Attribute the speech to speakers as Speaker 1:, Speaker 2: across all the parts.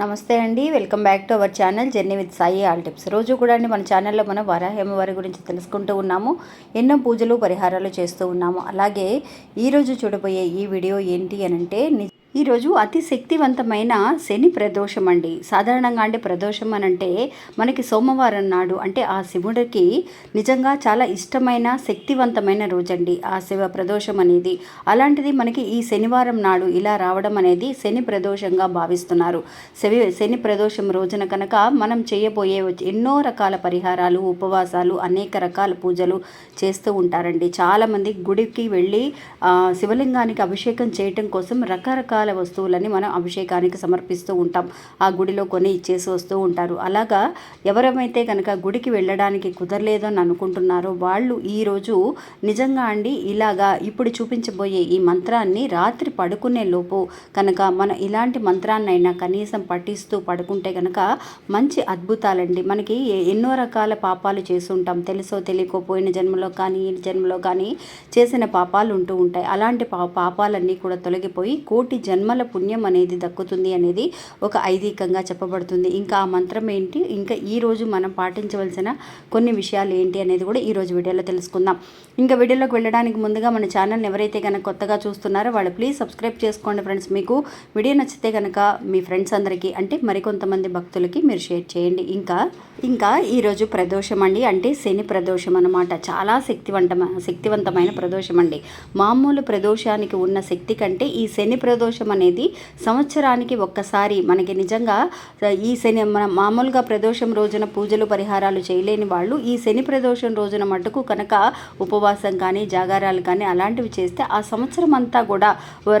Speaker 1: నమస్తే అండి welcome back to our channel journey with Sai all tips. రోజు కూడా అండి మన ఛానల్లో మనం వరాహేమవారి గురించి తెలుసుకుంటూ ఉన్నాము ఎన్నో పూజలు పరిహారాలు చేస్తూ ఉన్నాము. అలాగే ఈరోజు చూడబోయే ఈ వీడియో ఏంటి అని అంటే ఈరోజు అతి శక్తివంతమైన శని ప్రదోషం అండి సాధారణంగా అంటే ప్రదోషం అని అంటే మనకి సోమవారం నాడు అంటే ఆ శివుడికి నిజంగా చాలా ఇష్టమైన శక్తివంతమైన రోజండి ఆ శివ ప్రదోషం అనేది. అలాంటిది మనకి ఈ శనివారం నాడు ఇలా రావడం అనేది శని ప్రదోషంగా భావిస్తున్నారు. శని శని ప్రదోషం రోజున కనుక మనం చేయబోయే ఎన్నో రకాల పరిహారాలు ఉపవాసాలు అనేక రకాల పూజలు చేస్తూ ఉంటారండి. చాలామంది గుడికి వెళ్ళి శివలింగానికి అభిషేకం చేయటం కోసం రకరకాల వస్తువులని మనం అభిషేకానికి సమర్పిస్తూ ఉంటాం. ఆ గుడిలో కొని ఇచ్చేసి వస్తూ ఉంటారు. అలాగా ఎవరమైతే కనుక గుడికి వెళ్ళడానికి కుదరలేదని అనుకుంటున్నారో వాళ్ళు ఈరోజు నిజంగా అండి ఇలాగా ఇప్పుడు చూపించబోయే ఈ మంత్రాన్ని రాత్రి పడుకునే లోపు కనుక మనం ఇలాంటి మంత్రాన్నైనా కనీసం పఠిస్తూ పడుకుంటే కనుక మంచి అద్భుతాలండి. మనకి ఎన్నో రకాల పాపాలు చేస్తుంటాం తెలుసో తెలియకో పోయిన జన్మలో కానీ ఈ జన్మలో కానీ చేసిన పాపాలు ఉంటూ ఉంటాయి. అలాంటి పా పాపాలన్నీ కూడా తొలగిపోయి కోటి జన్మల పుణ్యం అనేది దక్కుతుంది అనేది ఒక ఐదీకంగా చెప్పబడుతుంది. ఇంకా ఆ మంత్రం ఏంటి? ఇంకా ఈ రోజు మనం పాటించవలసిన కొన్ని విషయాలు ఏంటి అనేది కూడా ఈరోజు వీడియోలో తెలుసుకుందాం. ఇంకా వీడియోలోకి వెళ్ళడానికి ముందుగా మన ఛానల్ని ఎవరైతే కనుక కొత్తగా చూస్తున్నారో వాళ్ళు ప్లీజ్ సబ్స్క్రైబ్ చేసుకోండి ఫ్రెండ్స్. మీకు వీడియో నచ్చితే కనుక మీ ఫ్రెండ్స్ అందరికీ అంటే మరికొంతమంది భక్తులకి మీరు షేర్ చేయండి. ఇంకా ఇంకా ఈరోజు ప్రదోషం అండి. అంటే శని ప్రదోషం అన్నమాట. చాలా శక్తివంతమైన శక్తివంతమైన ప్రదోషం అండి. మామూలు ప్రదోషానికి ఉన్న శక్తి కంటే ఈ శని ప్రదోషం అనేది సంవత్సరానికి ఒక్కసారి మనకి నిజంగా ఈ శని మన మామూలుగా ప్రదోషం రోజున పూజలు పరిహారాలు చేయలేని వాళ్ళు ఈ శని ప్రదోషం రోజున మటుకు కనుక ఉపవాసం కానీ జాగారాలు కానీ అలాంటివి చేస్తే ఆ సంవత్సరం అంతా కూడా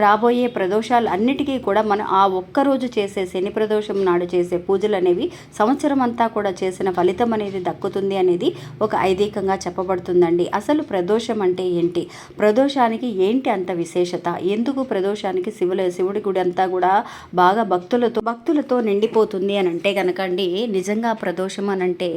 Speaker 1: రాబోయే ప్రదోషాలు అన్నిటికీ కూడా మనం ఆ ఒక్క రోజు చేసే శని ప్రదోషం నాడు చేసే పూజలు అనేవి సంవత్సరం అంతా కూడా చేసిన ఫలితం అనేది దక్కుతుంది అనేది ఒక ఐదీకంగా చెప్పబడుతుందండి. అసలు ప్రదోషం అంటే ఏంటి? ప్రదోషానికి ఏంటి అంత విశేషత? ఎందుకు ప్రదోషానికి శివుల శివుడి గుడి అంతా కూడా బాగా భక్తులతో భక్తులతో నిండిపోతుంది అని అంటే కనుకండి నిజంగా ప్రదోషం అని అంటే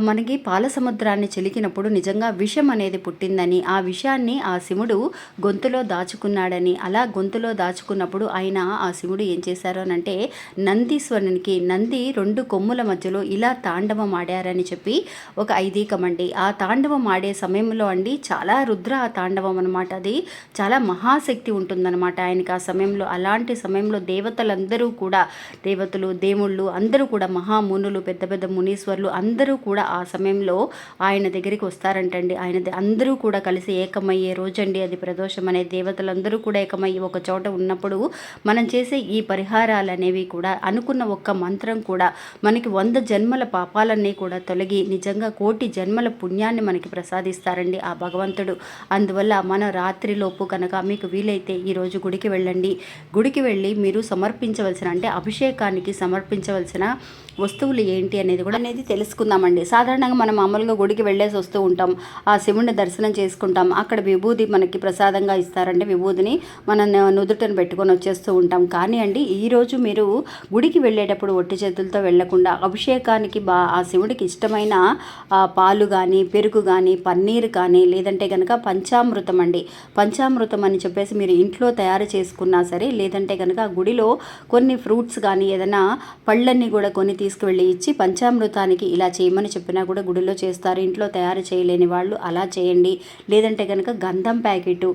Speaker 1: మనకి పాల సముద్రాన్ని చిలికినప్పుడు నిజంగా విషం అనేది పుట్టిందని ఆ విషయాన్ని ఆ శివుడు గొంతులో దాచుకున్నాడని అలా గొంతులో దాచుకున్నప్పుడు ఆయన ఆ శివుడు ఏం చేశారు అని అంటే నందీశ్వరునికి నంది రెండు కొమ్ముల మధ్యలో ఇలా తాండవం ఆడారని చెప్పి ఒక ఐదీకం అండి. ఆ తాండవం ఆడే సమయంలో అండి చాలా రుద్ర ఆ తాండవం అనమాట అది చాలా మహాశక్తి ఉంటుందన్నమాట ఆయనకి ఆ సమయంలో. అలాంటి సమయంలో దేవతలందరూ కూడా దేవతలు దేవుళ్ళు అందరూ కూడా మహామునులు పెద్ద పెద్ద మునీశ్వర్లు అందరూ కూడా కూడా ఆ సమయంలో ఆయన దగ్గరికి వస్తారంటండి. ఆయన అందరూ కూడా కలిసి ఏకమయ్యే రోజండి అది ప్రదోషం అనే దేవతలందరూ కూడా ఏకమయ్యి ఒక చోట ఉన్నప్పుడు మనం చేసే ఈ పరిహారాలు అనేవి కూడా అనుకున్న ఒక్క మంత్రం కూడా మనకి వంద జన్మల పాపాలన్నీ కూడా తొలగి నిజంగా కోటి జన్మల పుణ్యాన్ని మనకి ప్రసాదిస్తారండి ఆ భగవంతుడు. అందువల్ల మన రాత్రిలోపు కనుక మీకు వీలైతే ఈరోజు గుడికి వెళ్ళండి. గుడికి వెళ్ళి మీరు సమర్పించవలసిన అంటే అభిషేకానికి సమర్పించవలసిన వస్తువులు ఏంటి అనేది కూడా అనేది తెలుసుకుందామండి. సాధారణంగా మనం మామూలుగా గుడికి వెళ్ళేసి వస్తూ ఉంటాం. ఆ శివుడిని దర్శనం చేసుకుంటాం. అక్కడ విభూది మనకి ప్రసాదంగా ఇస్తారంటే విభూదిని మనం నుదుటను పెట్టుకొని వచ్చేస్తూ ఉంటాం. కానీ అండి ఈరోజు మీరు గుడికి వెళ్ళేటప్పుడు ఒట్టి చేతులతో వెళ్ళకుండా అభిషేకానికి బా ఆ శివుడికి ఇష్టమైన పాలు కానీ పెరుగు కానీ పన్నీరు కానీ లేదంటే కనుక పంచామృతం అండి. పంచామృతం అని చెప్పేసి మీరు ఇంట్లో తయారు చేసుకున్నా సరే లేదంటే కనుక ఆ గుడిలో కొన్ని ఫ్రూట్స్ కానీ ఏదైనా పళ్ళన్నీ కూడా కొన్ని తీసుకువెళ్ళి ఇచ్చి పంచామృతానికి ఇలా చేయమని చెప్పినా కూడా గుడిలో చేస్తారు ఇంట్లో తయారు చేయలేని వాళ్ళు అలా చేయండి. లేదంటే కనుక గంధం ప్యాకెట్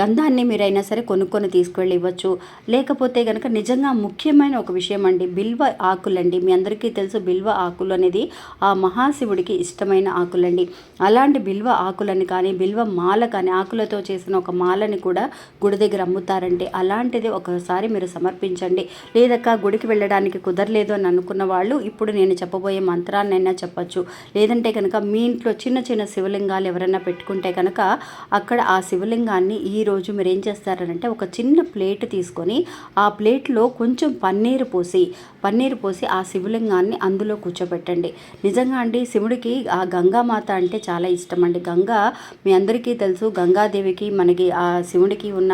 Speaker 1: గంధాన్ని మీరైనా సరే కొనుక్కొని తీసుకువెళ్ళి ఇవ్వచ్చు. లేకపోతే కనుక నిజంగా ముఖ్యమైన ఒక విషయం అండి బిల్వ ఆకులండి. మీ అందరికీ తెలుసు బిల్వ ఆకులు అనేది ఆ మహాశివుడికి ఇష్టమైన ఆకులండి. అలాంటి బిల్వ ఆకులని కానీ బిల్వ మాల కానీ ఆకులతో చేసిన ఒక మాలని కూడా గుడి దగ్గర అమ్ముతారండి అలాంటిది ఒకసారి మీరు సమర్పించండి. లేదక్క గుడికి వెళ్ళడానికి కుదరలేదు అని అనుకున్న వాళ్ళు ఇప్పుడు నేను చెప్పబోయే మంత్రాన్నైనా చెప్పచ్చు. లేదంటే కనుక మీ ఇంట్లో చిన్న చిన్న శివలింగాలు ఎవరైనా పెట్టుకుంటే కనుక అక్కడ ఆ శివలింగాన్ని ఈ రోజు మీరు ఏం చేస్తారంటే ఒక చిన్న ప్లేట్ తీసుకొని ఆ ప్లేట్లో కొంచెం పన్నీరు పోసి పన్నీరు పోసి ఆ శివలింగాన్ని అందులో కూర్చోబెట్టండి. నిజంగా అండి శివుడికి ఆ గంగామాత అంటే చాలా ఇష్టం అండి. గంగా మీ అందరికీ తెలుసు గంగాదేవికి మనకి ఆ శివుడికి ఉన్న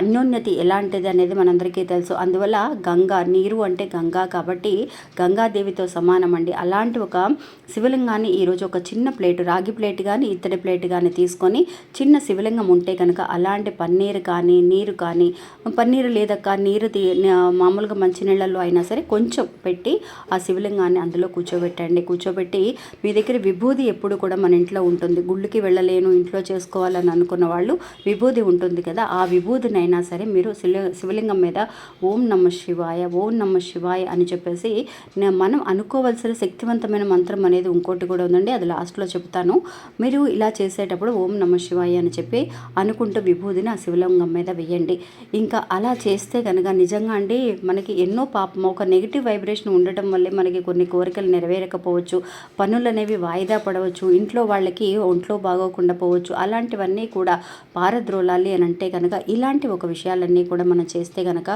Speaker 1: అన్యోన్యత ఎలాంటిది అనేది మనందరికీ తెలుసు. అందువల్ల గంగా నీరు అంటే గంగా కాబట్టి గంగాదేవితో సమానం అండి అలాంటి ఒక ఒక శివలింగాన్ని ఈరోజు ఒక చిన్న ప్లేట్ రాగి ప్లేట్ కానీ ఇత్తడి ప్లేట్ కానీ తీసుకొని చిన్న శివలింగం ఉంటే కనుక అలాంటి పన్నీరు కానీ నీరు కానీ పన్నీరు లేదక్క నీరు తీ మామూలుగా మంచినీళ్ళల్లో అయినా సరే కొంచెం పెట్టి ఆ శివలింగాన్ని అందులో కూర్చోబెట్టండి. కూర్చోబెట్టి మీ దగ్గర విభూది ఎప్పుడు కూడా మన ఇంట్లో ఉంటుంది. గుళ్ళకి వెళ్ళలేను ఇంట్లో చేసుకోవాలని అనుకున్న వాళ్ళు విభూది ఉంటుంది కదా ఆ విభూదినైనా సరే మీరు శివ శివలింగం మీద ఓం నమ శివాయ ఓం నమ శివాయ అని చెప్పేసి మనం అనుకోవాల్సిన శక్తివంతమైన మంత్రం అనేది ఇంకోటి కూడా ఉందండి. అది లాస్ట్లో చెప్తాను. మీరు ఇలా చేసేటప్పుడు ఓం నమ శివాయ అని చెప్పి అనుకుంటూ విభూదిని ఆ శివలింగం మీద వేయండి. ఇంకా అలా చేస్తే కనుక నిజంగా అండి మనకి ఎన్నో పాపం ఒక నెగిటివ్ వైబ్రేషన్ ఉండటం వల్లే మనకి కొన్ని కోరికలు నెరవేరకపోవచ్చు. పనులు అనేవి వాయిదా పడవచ్చు. ఇంట్లో వాళ్ళకి ఒంట్లో బాగోకుండా పోవచ్చు. అలాంటివన్నీ కూడా పారద్రోలాలి అని అంటే కనుక ఇలాంటి ఒక విషయాలన్నీ కూడా మనం చేస్తే కనుక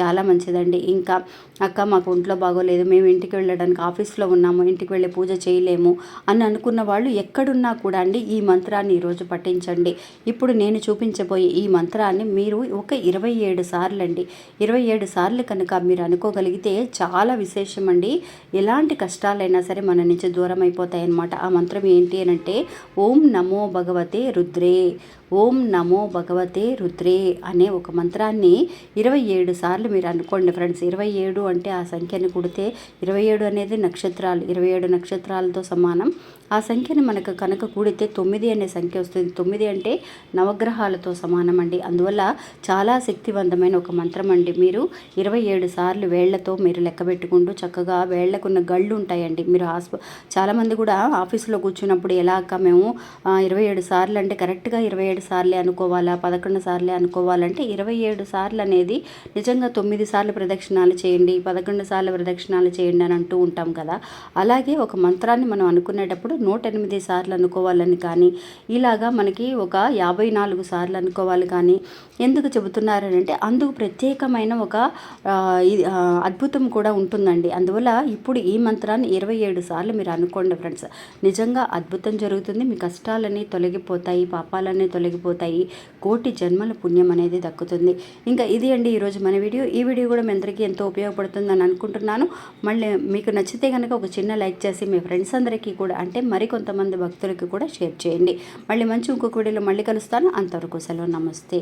Speaker 1: చాలా మంచిదండి. ఇంకా అక్క మాకు ఒంట్లో బాగోలేదు మేము ఇంటికి వెళ్ళడానికి ఆఫీస్లో ఉన్నాము ఇంటికి వెళ్ళి పూజ చేయలేము అని అనుకున్న వాళ్ళు ఎక్కడున్నా కూడా అండి ఈ మంత్రాన్ని ఈరోజు పఠించండి. ఇప్పుడు నేను చూపించబోయే ఈ మంత్రాన్ని మీరు ఒక ఇరవై ఏడు సార్లు అండి ఇరవై ఏడు సార్లు కనుక మీరు అనుకోగలిగితే చాలా విశేషం అండి ఎలాంటి కష్టాలైనా సరే మన నుంచి దూరం అయిపోతాయి అన్నమాట ఆ మంత్రం ఏంటి అని అంటే ఓం నమో భగవతే రుద్రే. ఓం నమో భగవతే రుద్రే అనే ఒక మంత్రాన్ని ఇరవై ఏడు సార్లు మీరు అనుకోండి ఫ్రెండ్స్. ఇరవై ఏడు అంటే ఆ సంఖ్యని కుడితే ఇరవై ఏడు అనేది నక్షత్రాలు ఇరవై ఏడు నక్షత్రాలతో సమానం. ఆ సంఖ్యని మనకు కనుక కూడితే తొమ్మిది అనే సంఖ్య వస్తుంది. తొమ్మిది అంటే నవగ్రహాలతో సమానం అండి. అందువల్ల చాలా శక్తివంతమైన ఒక మంత్రం అండి మీరు. ఇరవై ఏడు సార్లు వేళ్ళతో మీరు లెక్క పెట్టుకుంటూ చక్కగా వేళ్ళకున్న గళ్ళు ఉంటాయండి. మీరు హాస్ప చాలామంది కూడా ఆఫీసులో కూర్చున్నప్పుడు ఎలా అక్క మేము ఇరవై ఏడు సార్లు అంటే కరెక్ట్గా ఇరవై ఏడు సార్లే అనుకోవాలా? పదకొండు సార్లే అనుకోవాలంటే ఇరవై ఏడు సార్లు అనేది నిజంగా తొమ్మిది సార్లు ప్రదక్షిణాలు చేయండి పదకొండు సార్లు ప్రదక్షిణాలు చేయండి అని అంటూ ఉంటాం కదా. అలాగే ఒక మంత్రాన్ని మనం అనుకునేటప్పుడు నూట ఎనిమిది సార్లు అనుకోవాలని కానీ ఇలాగా మనకి ఒక యాభై నాలుగు సార్లు అనుకోవాలి కానీ ఎందుకు చెబుతున్నారని అంటే అందుకు ప్రత్యేకమైన ఒక అద్భుతం కూడా ఉంటుందండి. అందువల్ల ఇప్పుడు ఈ మంత్రాన్ని ఇరవై ఏడు సార్లు మీరు అనుకోండి ఫ్రెండ్స్. నిజంగా అద్భుతం జరుగుతుంది. మీ కష్టాలన్నీ తొలగిపోతాయి పాపాలన్నీ తొలగిపోతాయి కోటి జన్మల పుణ్యం అనేది దక్కుతుంది. ఇంకా ఇది అండి ఈరోజు మన వీడియో. ఈ వీడియో కూడా మీ అందరికీ ఎంతో ఉపయోగపడుతుందని అనుకుంటున్నాను. మళ్ళీ మీకు నచ్చితే కనుక ఒక చిన్న లైక్ చేసి మీ ఫ్రెండ్స్ అందరికీ కూడా అంటే మరికొంతమంది భక్తులకి కూడా షేర్ చేయండి. మళ్ళీ మంచి ఇంకొక వీడియోలో మళ్ళీ కలుస్తాను. అంతవరకు సెలవు. నమస్తే.